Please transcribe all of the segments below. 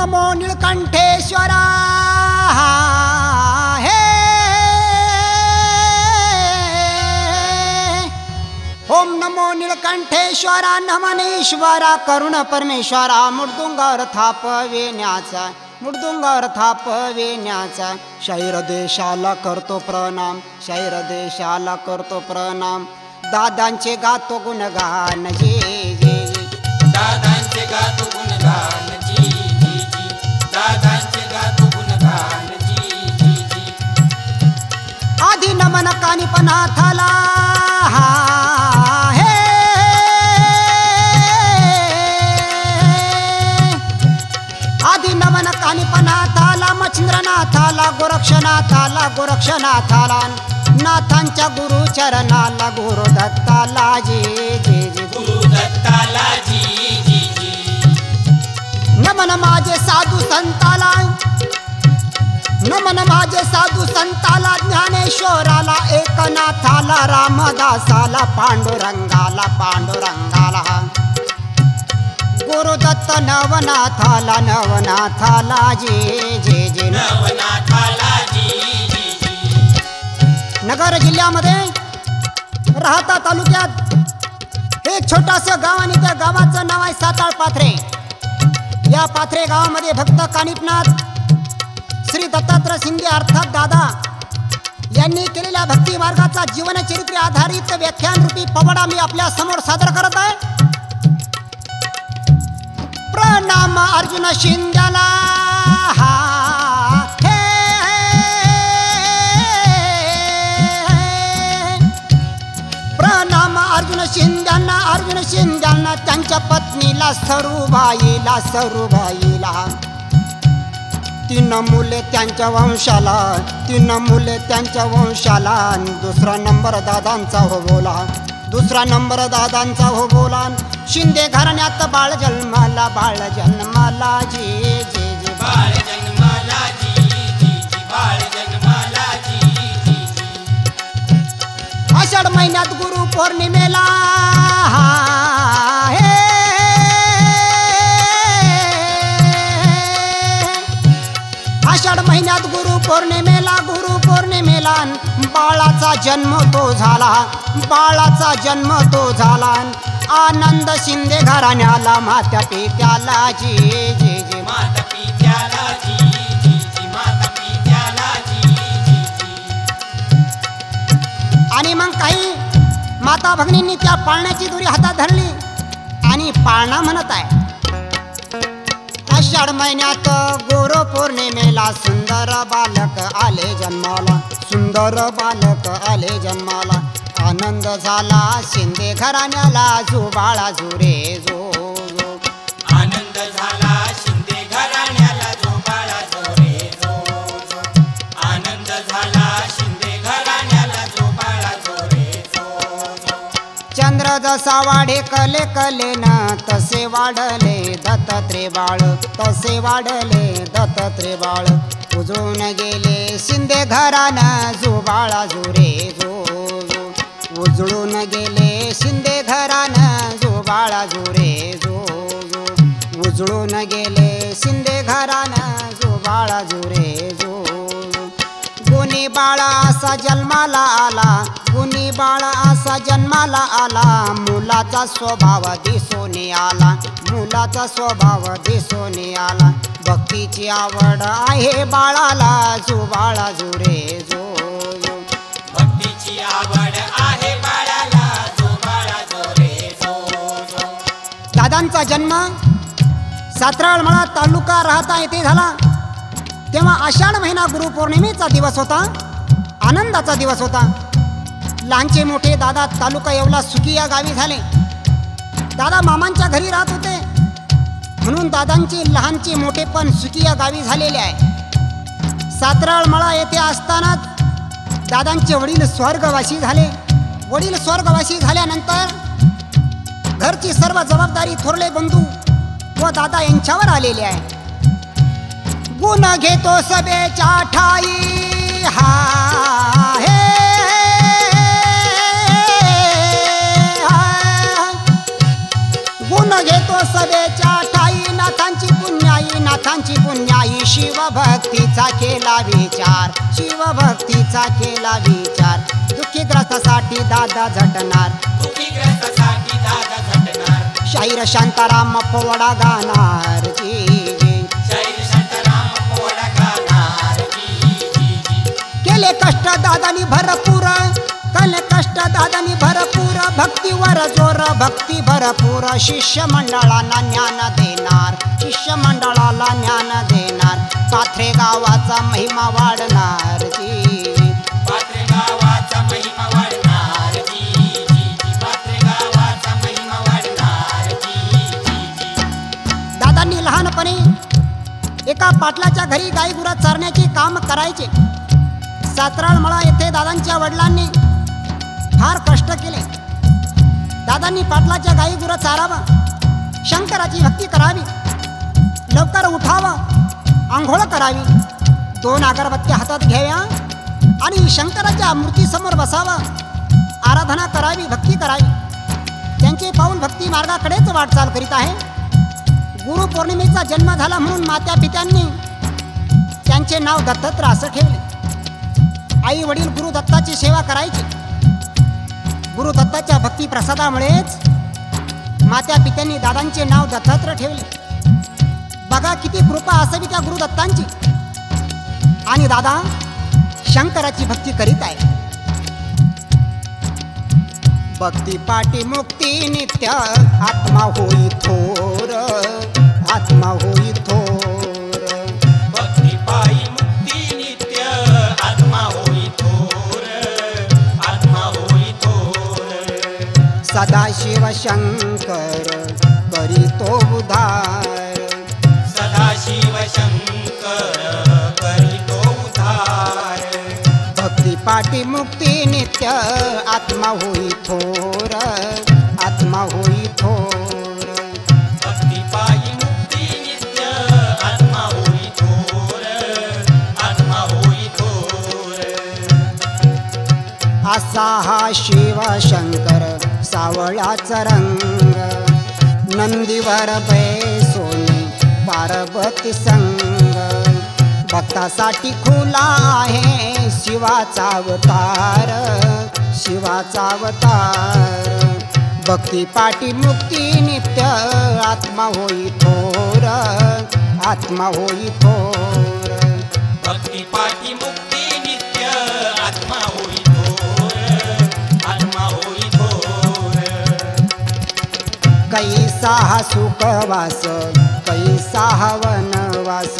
नमो निळकंठेश्वरा हे। ओम नमो निळकंठेश्वरा नमनेश्वरा करुण परमेश्वरा मृदुंगावर थाप वेण्याचा मृदुंगावर थाप वेण्याचा देशाला करतो प्रणाम शैर देशाला करतो प्रणाम। दादांचे गातो गुणगान जे जे। दादांचे गातो गुणगान आधी नमन कानिपनाथाला हे आधी नमन कानिपनाथाला मच्छिंद्रनाथाला गोरक्षनाथाला गोरक्षनाथाला नाथांच्या गुरु चरणाला गुरु दत्ताला जे जे जे. गुरु दत्ताला जी जी. जी नमन माझे साधू संताला नमन माझे साधू संताला ज्ञानेश्वराला एकनाथाला रामदासाला पांडुरंगाला पांडुरंगाला. गुरुदत्त नवनाथाला नवनाथाला जे जे जे. नवनाथाला जी जी जी. नगर जिल्ह्यामध्ये राहता तालुक्यात एक छोटास गाव आणि त्या गावाचं नाव आहे साताळ पाथरे. या पाथरे गावामध्ये भक्त कानिपनाथ श्री दत्तात्रय शिंदे अर्थात दादा यांनी केलेल्या भक्ती मार्गाचा जीवनचरित्र आधारित व्याख्यान रूपी पवडा मी आपल्यासमोर सादर करत आहे. प्रणाम अर्जुन शिंद्याला. प्रणाम अर्जुन शिंद्यांना अर्जुन शिंद्यांना त्यांच्या पत्नीला सरूबाईला सरूबाईला. तीन मुले त्यांच्या वंशाला तीन मुले त्यांच्या वंशाला. दुसरा नंबर दादांचा हो बोला दुसरा नंबर दादांचा हो बोला शिंदे घराण्यात बाळ जन्माला बाळ जन्माला जे जे जे बाळ जन्माला जी जी जी बाळ जन्माला जी आषाढ महिन्यात गुरु पौर्णिमेला हे पौर्णिमेला गुरु पौर्णिमेला बाळाचा जन्म तो झाला. बाळाचा जन्म तो झाला आनंद शिंदे घराण्याला मात्या पित्याला जी जी जी. माता पित्याला जी जी जी. माता पित्याला जी जी जी. आणि मग काही माता भगिनींनी त्या पाळण्याची दोरी हातात धरली. आणि पाळणा म्हणत आहे. आषाढ महिन्यात गुरु पौर्णिमेला सुंदर बालक आले जन्माला. सुंदर बालक आले जन्माला. आनंद झाला. शिंदे घराण्याला. जो झुरे जुरे जसा वाढे कले कलेन तसे वाढले दत्तात्रे बाळ तसे वाढले दत्तात्रे बाळ उजळून गेले शिंदे घरानं जुबाळा जुरे जो उजळून गेले शिंदे घरानं जुबाळा जुरे जो. उजळून गेले शिंदे घरानं जुबाळा जुरे जो. बाळा असा जन्माला आला. गुणी बाळा असा जन्माला आला. मुलाचा स्वभाव दिसून आला. मुलाचा स्वभाव दिसून आला. भक्तीची आवड आहे बाळाला. जो बाळा जुरे जो. भक्तीची आवड आहे बाळाला. जो बाळा दादांचा जन्म सातराळमळा तालुका राहता येथे झाला. तेव्हा आषाढ महिना गुरुपौर्णिमेचा दिवस होता. आनंदाचा दिवस होता. लहानचे मोठे दादा तालुका येवला सुकी या गावी झाले. दादा मामांच्या घरी राहत होते. म्हणून दादांचे लहानचे मोठे पण सुकी या गावी झालेले आहे. सातराळमळा येथे असतानाच दादांचे वडील स्वर्गवासी झाले. वडील स्वर्गवासी झाल्यानंतर घरची सर्व जबाबदारी थोरले बंधू व दादा यांच्यावर आलेले आहे. गुण घेतो सभेच्या ठाई. हा. गुण घेतो सभेच्या ठाई. नाथांची पुण्याई नाथांची पुण्याई. शिवभक्तीचा केला विचार शिवभक्तीचा केला विचार. दुःखीग्रस्तासाठी दादा झटणार. दुःखीग्रस्तासाठी दादा झटणार. शाहीर शांताराम पोवडा गाणार. जी केले कष्ट दादानी भरपूर. कले कष्ट दादानी भरपूर. भक्तीवर जोर भक्ती भरपूर. शिष्य मंडळांना ज्ञान देणार. शिष्य मंडळाला ज्ञान देणार. पाथरे गावाचा महिमा वाढणार. जी पात्रे गावाचा महिमा वाढणार. जी जी जी. पात्रे गावाचा महिमा वाढणार. जी जी जी. दादांनी लहानपणी एका पाटलाच्या घरी गाई गुरा चारण्याचे काम करायचे. सातराळमळा येथे दादांच्या वडिलांनी फार कष्ट केले. दादांनी पाटलाच्या गाई गुरं चारावं शंकराची भक्ती करावी लवकर उठावं आंघोळ करावी दोन अगरबत्त्या हातात घ्याव्या आणि शंकराच्या मूर्तीसमोर बसावं आराधना करावी भक्ती करावी. त्यांचे पाऊल भक्ती मार्गाकडेच वाटचाल करीत आहे. गुरु पौर्णिमेचा जन्म झाला म्हणून मात्या पित्यांनी त्यांचे नाव दत्तत्र असं ठेवले. आई वडील गुरु दत्ताची सेवा करायची. गुरु दत्ताच्या भक्ती प्रसादामुळेच मात्या पित्यांनी दादांचे नाव दत्तात्र ठेवले. बघा किती कृपा असावी त्या गुरु दत्तांची. आणि दादा शंकराची भक्ती करीत आहे. भक्ती पाटी मुक्ती नित्य आत्मा होई थोर आत्मा होई सदाशिव शंकर करीतो उधार। सदाशिव शंकर करीतो उद्धार भक्ती पाठी मुक्ती नित्य आत्मा होई थोर आत्मा होई थोर। भक्ती पायी मुक्ती नित्य आत्मा होई थोर आत्मा होई थोर। असा हा शिव शंकर सावळाचा रंग. नंदीवर बैसोनी पार्वती संग. भक्तासाठी खुला आहे शिवाचा अवतार शिवाचा अवतार. भक्ती पाटी मुक्ती नित्य आत्मा होई थोर आत्मा होई थोर. भक्ती पाटी मुक्ती कैसा हा सुखवास कैसा हा वनवास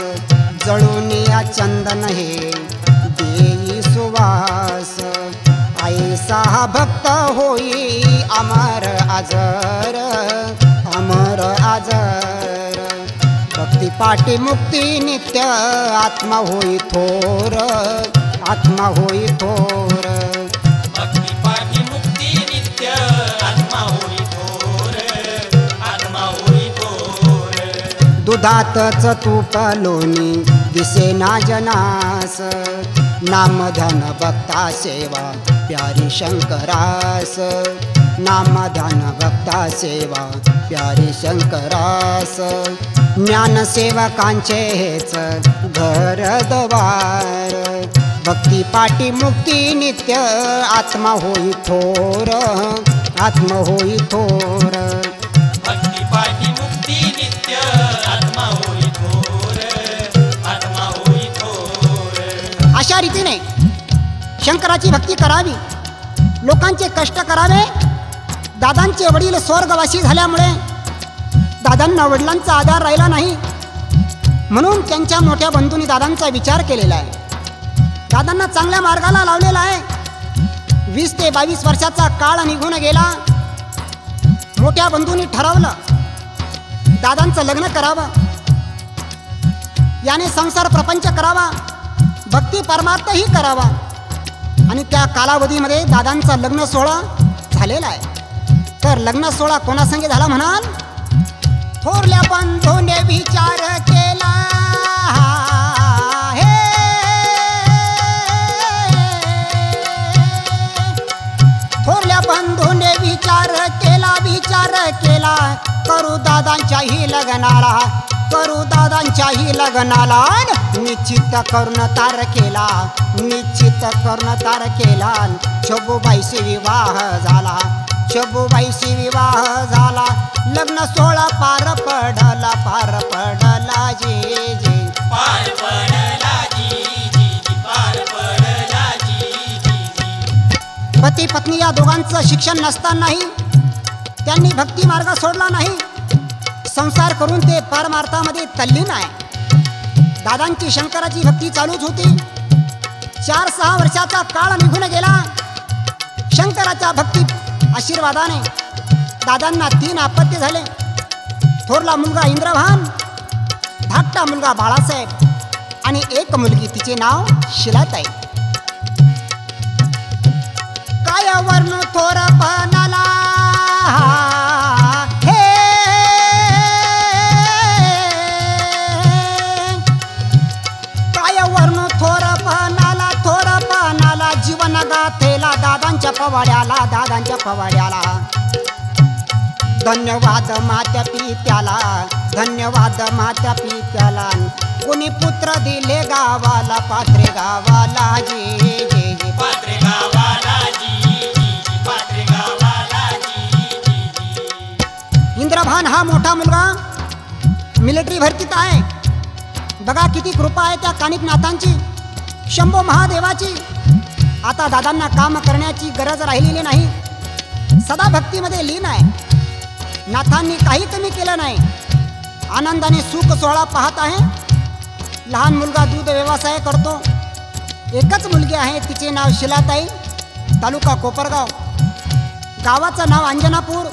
जळून या चंदन हे देई सुवास. ऐसा हा भक्त होई अमर आजर अमर आजर. भक्ती पाटी मुक्ती नित्य आत्मा होई थोर आत्मा होई थोर. दुधातच तूप लोणी दिसे ना जनास. नाम भक्ता सेवा प्यारी शंकरास. नाम भक्ता सेवा प्यारी शंकरास. ज्ञान सेवकांचे हेच घर द्वार. भक्ती पाटी मुक्ती नित्य आत्मा होई थोर आत्मा होई थोर. थोर रीतीने शंकराची भक्ती करावी. लोकांचे कष्ट करावे. दादांचे वडील स्वर्गवासी झाल्यामुळे दादांना वडिलांचा आधार राहिला नाही. म्हणून त्यांच्या मोठ्या बंधूंनी दादांचा विचार केलेला आहे. दादांना चांगल्या मार्गाला लावलेला आहे. वीस ते बावीस वर्षाचा काळ निघून गेला. मोठ्या बंधूंनी ठरवलं. दादांचं लग्न करावं. याने संसार प्रपंच करावा. भक्ती परमार्थही करावा. आणि त्या कालावधीमध्ये दादांचा लग्न सोहळा झालेला आहे. तर लग्न सोहळा कोणासंगे झाला म्हणाल? थोरल्या बंधूने विचार केला. हे! थोरल्या बंधूने विचार केला विचार केला. करू दादांच्याही लग्नाला करू दादांच्याही लग्नाला निश्चित करून तारखेला निश्चित करून तारखेला शबूबाईशी विवाह झाला. शबूबाईशी विवाह झाला. लग्न सोहळा पार पडला पार पडला जे जे. पार पडला जी जी जी. पार पडला जी जी जी. पती पत्नी या दोघांचं शिक्षण नसतानाही त्यांनी भक्ती मार्ग सोडला नाही. संसार करून ते परमार्थामध्ये तल्लीन आहे. दादांची शंकराची भक्ती चालूच होती. चार सहा वर्षाचा काळ निघून गेला. शंकराच्या भक्ती आशीर्वादाने दादांना तीन आपत्ती झाले. थोरला मुलगा इंद्रभान धाकटा मुलगा बाळासाहेब आणि एक मुलगी तिचे नाव शिलाताई. काय वर्ण थोर पवाड्याला दादांच्या पवाड्याला. धन्यवाद मात्या पित्याला धन्यवाद मात्या पित्याला. कोणी पुत्र दिले गावाला पात्रे गावाला जे जे जे. पात्रे गावाला पात्रे गावाला इंद्रभान हा मोठा मुलगा. मिलिटरी भरतीत आहे. बघा किती कृपा आहे त्या कानिकनाथांची. शंभो महादेवाची. आता दादांना काम करण्याची गरज राहिलेली नाही. सदा भक्तीमध्ये लीन आहे. नाथांनी काही कमी केलं नाही. आनंदाने सुख सोहळा पाहत आहे. लहान मुलगा दूध व्यवसाय करतो. एकच मुलगी आहे तिचे नाव शिलाताई तालुका कोपरगाव. गावाचं नाव अंजनापूर.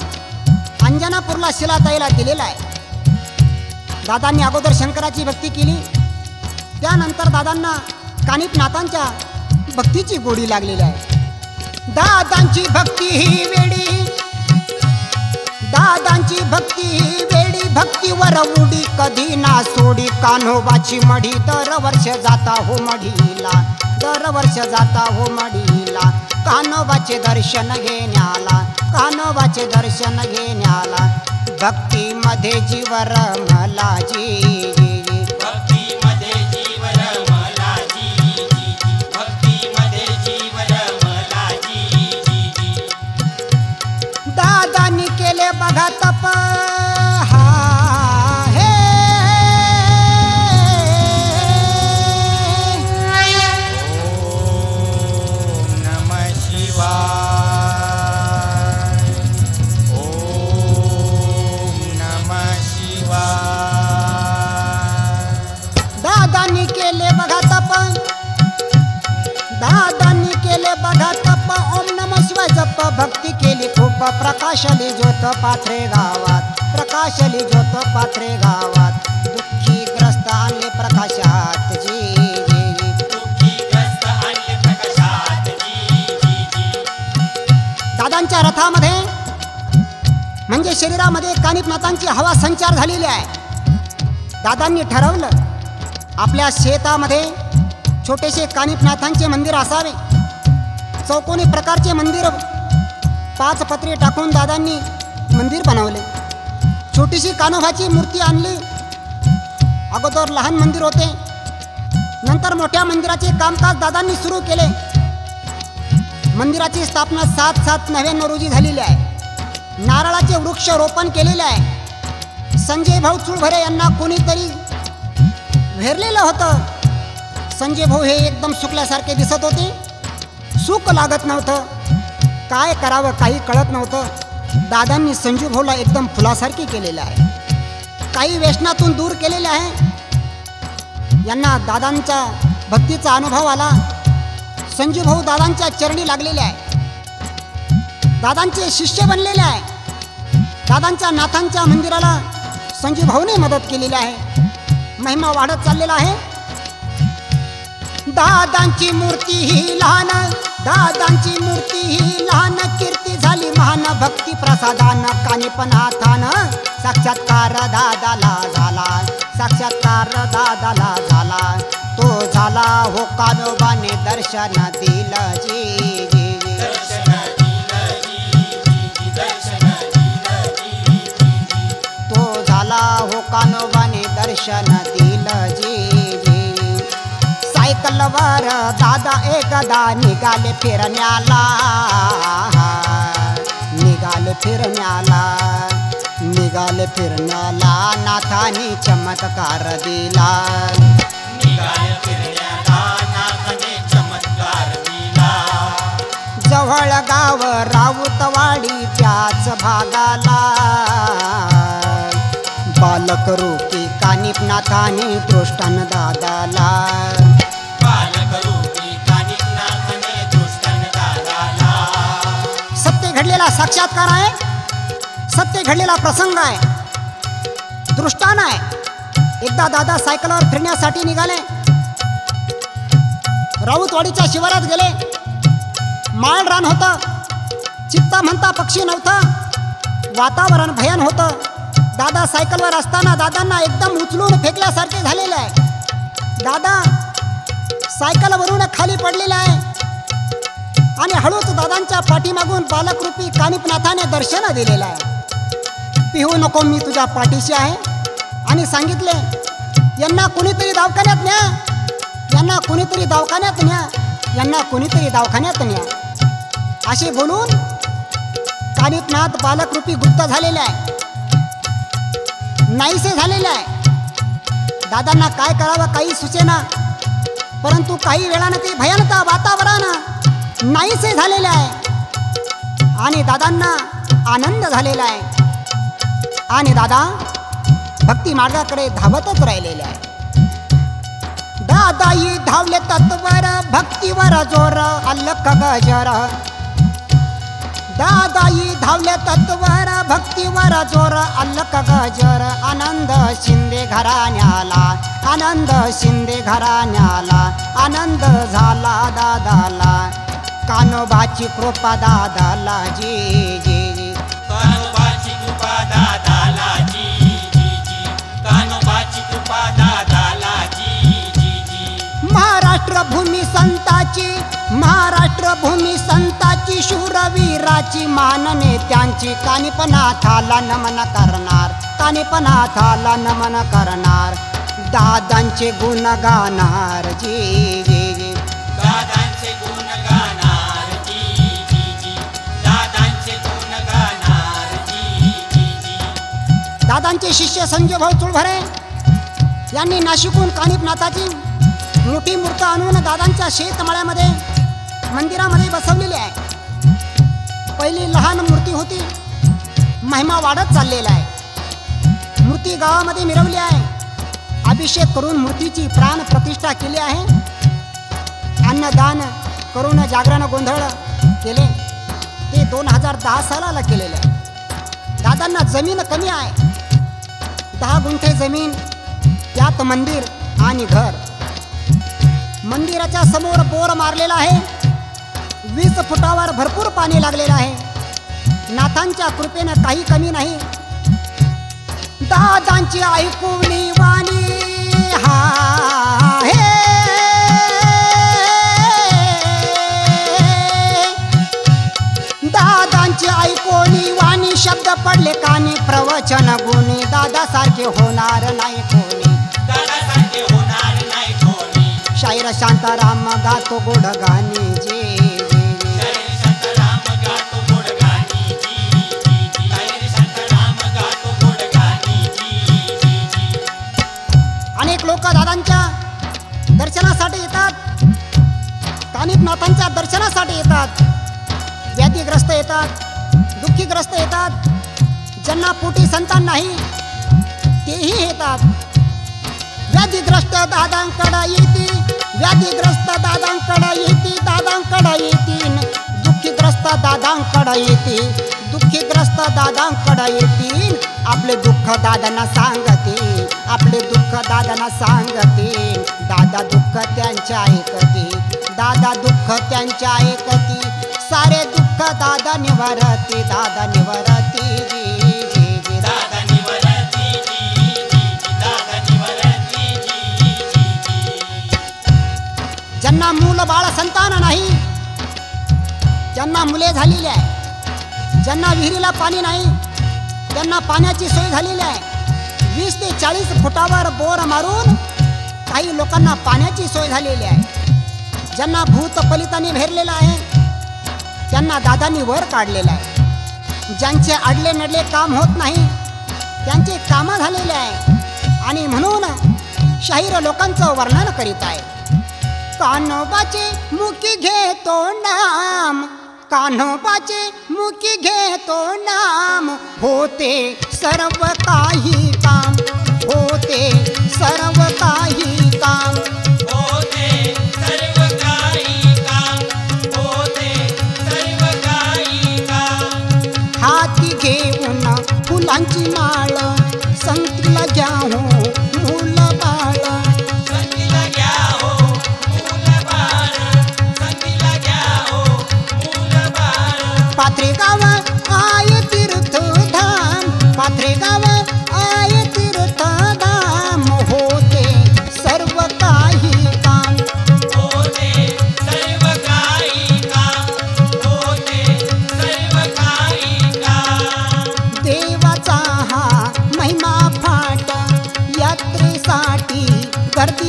अंजनापूरला शिलाताईला दिलेला आहे. दादांनी अगोदर शंकराची भक्ती केली. त्यानंतर दादांना कानिपनाथांच्या भक्तीची गोडी लागलेली आहे. दादांची भक्ती ही वेडी. दादांची भक्ती ही वेडी. भक्तीवर उडी कधी ना सोडी. कान्होबाची मढी दरवर्ष जाता हो मढीला. दरवर्ष जाता हो मढीला. कान्होबाचे दर्शन घेण्याला. कान्होबाचे दर्शन घेण्याला. भक्तीमध्ये जीवर मला जी दादांनी केले बघा तप दादा खूप प्रकाशली ज्योत पाथरे गावात प्रकाशली ज्योत पाथरे गावात. दुःखी ग्रस्त आणले प्रकाशात जी दादांच्या रथामध्ये म्हणजे शरीरामध्ये कानिपनाथांची हवा संचार झालेली आहे. दादांनी ठरवलं आपल्या शेतामध्ये छोटेसे कानिपनाथांचे मंदिर असावे. चौकोनी प्रकारचे मंदिर पाच पत्रे टाकून दादांनी मंदिर बनवले. छोटीशी कानोबाची मूर्ती आणली. अगोदर लहान मंदिर होते. नंतर मोठ्या मंदिराचे कामकाज दादांनी सुरू केले. मंदिराची स्थापना सात सात नव्याण्णव रोजी झालेली आहे. नारळाचे वृक्ष रोपण केलेले आहे. संजय भाऊ चुळभरे यांना कोणीतरी वेरलेलं होतं. संजय भाऊ हे एकदम सुकल्यासारखे दिसत होते. सुख लागत नव्हतं. काय करावं काही कळत नव्हतं. दादांनी संजू भाऊला एकदम फुलासारखी केलेलं आहे. काही व्यसनातून दूर केलेले आहे. यांना दादांचा भक्तीचा अनुभव आला. संजू भाऊ दादांच्या चरणी लागलेले आहे. दादांचे शिष्य बनलेले आहे. दादांच्या नाथांच्या मंदिराला संजू भाऊने मदत केलेली आहे. महिमा वाढत चाललेला आहे. दादांची मूर्ती ही लहान दादांची मूर्ती ही लहान कीर्ती झाली. महान भक्ती प्रसादान कानिपनाथान साक्षात्कार दादाला झाला. साक्षात्कार दादाला झाला. तो झाला हो कानोबाने दर्शन दिलं जी जी जी. दर्शन दिलं दर्शन कानोबाने दर्शन सायकलवर दादा एकदा निघाले फिरण्याला. निघाले फिरण्याला निघाले फिरण्याला. नाथानी चमत्कार दिला. निघाल फिरण्याला नाथाने चमत्कार दिला. जवळ गाव राऊतवाडी त्याच भागाला. बालक रूपी कानिपनाथाने दृष्टान दादाला. घडलेला साक्षात्कार आहे. सत्य घडलेला प्रसंग आहे. दृष्टान आहे. एकदा दादा सायकलवर फिरण्यासाठी निघाले. राऊतवाडीच्या शिवारात गेले. माळ रान होतं. चित्ता म्हणता पक्षी नव्हतं. वातावरण भयान होतं. दादा सायकलवर असताना दादांना एकदम उचलून फेकल्यासारखे झालेले आहे. दादा सायकलवरून खाली पडलेले आहे. आणि हळूच दादांच्या पाठीमागून बालकरूपी कानिपनाथाने दर्शन दिलेलं आहे. पिहू नको मी तुझ्या पाठीशी आहे. आणि सांगितले यांना कुणीतरी दवाखान्यात न्या. यांना कुणीतरी दवाखान्यात न्या. यांना कुणीतरी दवाखान्यात न्या. असे बोलून कानिपनाथ बालकरूपी गुप्त झालेले आहे. नाहीसे झालेले आहे. दादांना काय करावं काही सुचेना. परंतु काही वेळानं ते भयानक वातावरण नाहीसे झालेले आहे. आणि दादांना आनंद झालेला आहे. आणि दादा भक्ती मार्गाकडे धावतच राहिलेले आहे. दादाई धावले तत्वर भक्तीवर जोर अल्लख गजर. दादाई धावले तत्वर भक्तीवर जोर अल्लख गजर. आनंद शिंदे घराण्याला आनंद शिंदे घराण्याला आनंद झाला दादाला. कानोबाची कृपा दादाला जी जी जी. कानोबाची कृपा दादाला जी जी जी. कानोबाची कृपा दादाला जी जी जी. महाराष्ट्र भूमी संताची महाराष्ट्र भूमी संताची शूरवीराची मानने त्यांची कानिपनाथाला नमन करणार कानिपनाथाला नमन करणार. दादांचे गुण गाणार जी दादांचे शिष्य संजय भाऊ चुळभरे यांनी नाशिकहून कानिपनाथाची मोठी मूर्त आणून दादांच्या शेतमाळ्यामध्ये मंदिरामध्ये बसवलेली आहे. पहिली लहान मूर्ती होती. महिमा वाढत चाललेला आहे. मूर्ती गावामध्ये मिरवली आहे. अभिषेक करून मूर्तीची प्राण प्रतिष्ठा केली आहे. अन्नदान करून जागरण गोंधळ केले. ते दोन हजार दहा सालाला केलेले आहे. दादांना जमीन कमी आहे. दहा गुंठे जमीन त्यात मंदिर आणि घर. मंदिराच्या समोर बोर मारलेला आहे. वीस फुटावर भरपूर पाणी लागलेलं आहे. नाथांच्या कृपेनं काही कमी नाही. दादांची ऐकून वाणी हा हे. दादांची ऐकोनी वाणी शब्द पडले का? प्रवचन गुणी दादा सारखे होणार नाही कोणी. दादासारखे होणार नाही कोणी. शाहीर शांताराम गातो गोड गाणी जी जी, जी. शाहीर शांताराम गातो गोड गाणी जी जी जी. शाहीर शांताराम गातो गोड गाणी जी जी जी. अनेक लोक दादांच्या दर्शनासाठी येतात. कानिपनाथांच्या दर्शनासाठी येतात. व्याधीग्रस्त येतात. दुःखीग्रस्त येतात. ज्यांना पोटी संतान नाही तेही येतात. व्याधीग्रस्त दादांकडं येते व्याधीग्रस्त दादांकडं येते दादांकडं येतील दुःखीग्रस्त दादांकडं येते दुःखीग्रस्त दादांकडं येतील आपले दुःख दादांना सांगतील आपले दुःख दादांना सांगतील दादा दुःख त्यांच्या ऐकती दादा दुःख त्यांच्या ऐकती. सारे दुःख दादा निवारती दादा निवार मुलं बाळ संतान नाही. ज्यांना मुले झालेली आहे ज्यांना विहिरीला पाणी नाही त्यांना पाण्याची सोय झालेली आहे वीस ते चाळीस फुटावर बोर मारून काही लोकांना पाण्याची सोय झालेली आहे. ज्यांना भूत पलिताने भेरलेलं आहे त्यांना दादांनी वर काढलेलं आहे. ज्यांचे अडले नडले काम होत नाही त्यांचे कामं झालेले आहे आणि म्हणून शाहीर लोकांचं वर्णन करीत आहे. कान्होबाचे मुखी घेतो नाम. कान्होबाचे मुखी घेतो नाम. होते सर्व काही काम. होते सर्व काही काम. होते सर्व काही काम. होते सर्व काही काम. हाती घेऊन फुलांची माळ बाळ पाथरे गाव आय तीर्थ धाम पाथरे गाव आय तीर्थ धाम होते सर्व काही काम. होते सर्व काही काम. होते सर्व काही काम. देवाचा हा महिमा फाट. यात्रेसाठी गर्दी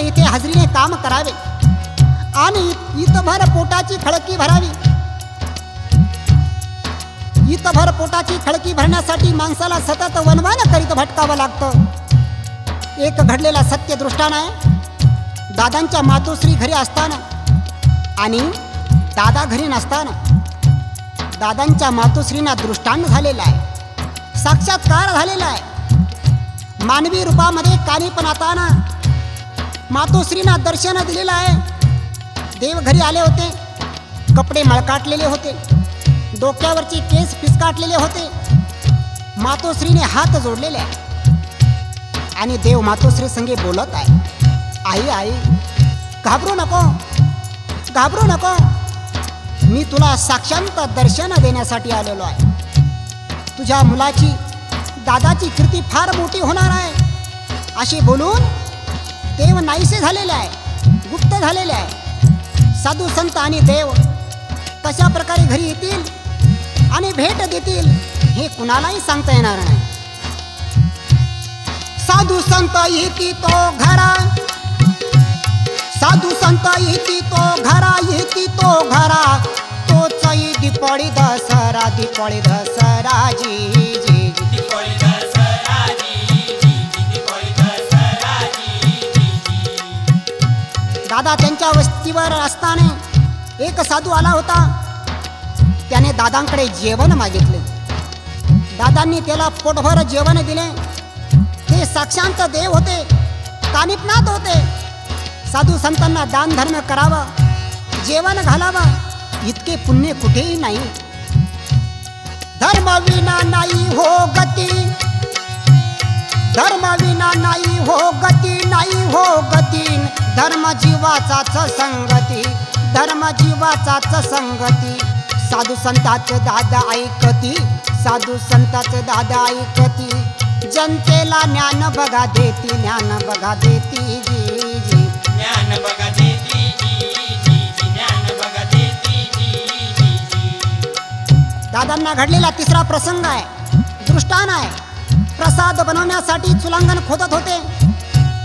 इथे हजरीने काम करावे. आणि इतभर पोटाची खळकी भरावी. इतभर पोटाची खळकी भरण्यासाठी माणसाला सतत वनवान करीत भटकावं लागतं. एक घडलेला सत्य दृष्टान आहे. दादांच्या मातोश्री घरी असताना आणि दादा घरी नसताना दादांच्या मातोश्रींना दृष्टांत झालेला आहे. साक्षात्कार झालेला आहे. मानवी रूपामध्ये कानी पण आताना मातोश्रींना दर्शन दिलेलं आहे. देव घरी आले होते. कपडे मळकाटलेले होते. डोक्यावरचे केस पिसकाटलेले होते. मातोश्रीने हात जोडलेले आहे आणि देव मातोश्री संगे बोलत आहे. आई आई घाबरू नको. घाबरू नको. मी तुला साक्षांत दर्शन देण्यासाठी आलेलो आहे. तुझ्या मुलाची दादाची कीर्ती फार मोठी होणार आहे. असे बोलून देव नाहीसे झालेले आहे. गुप्त झालेले आहे. साधू संत आणि देव कशा प्रकारे घरी येतील आणि भेट देतील हे कुणालाही सांगता येणार नाही. साधू संत येती तो घरा. साधू संत येती तो घरा येती तो घरा. तोच दिपळी दसरा दिपळी दसराजी दादा त्यांच्या वस्तीवर असताना एक साधू आला होता. त्याने दादांकडे जेवण मागितले. दादांनी त्याला पोटभर जेवण दिले. ते साक्षांत देव होते कानिपनाथ होते. साधू संतांना दान धर्म करावं जेवण घालावं इतके पुण्य कुठेही नाही. धर्म विना नाही हो गती. धर्म विना नाही हो गती नाही हो गती. धर्म जीवाचाच संगती धर्म जीवाचाच संगती. साधू संताच दादा ऐकती साधू संताच दादा ऐकती. जनतेला ज्ञान बघा देती ज्ञान बघा देती जी जी. ज्ञान बघा देती दादांना घडलेला तिसरा प्रसंग आहे दृष्टान आहे. प्रसाद बनवण्यासाठी चुलांगण खोदत होते.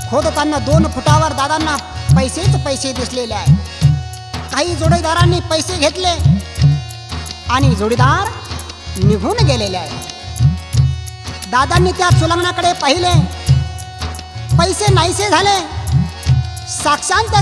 खोदताना दोन फुटावर दादांना पैसेच पैसे दिसलेले आहे काही जोडीदारांनी पैसे घेतले आणि जोडीदार निघून गेलेले आहे दादांनी त्या चुलंगणाकडे पाहिले. पैसे नाहीसे झाले. साक्षांत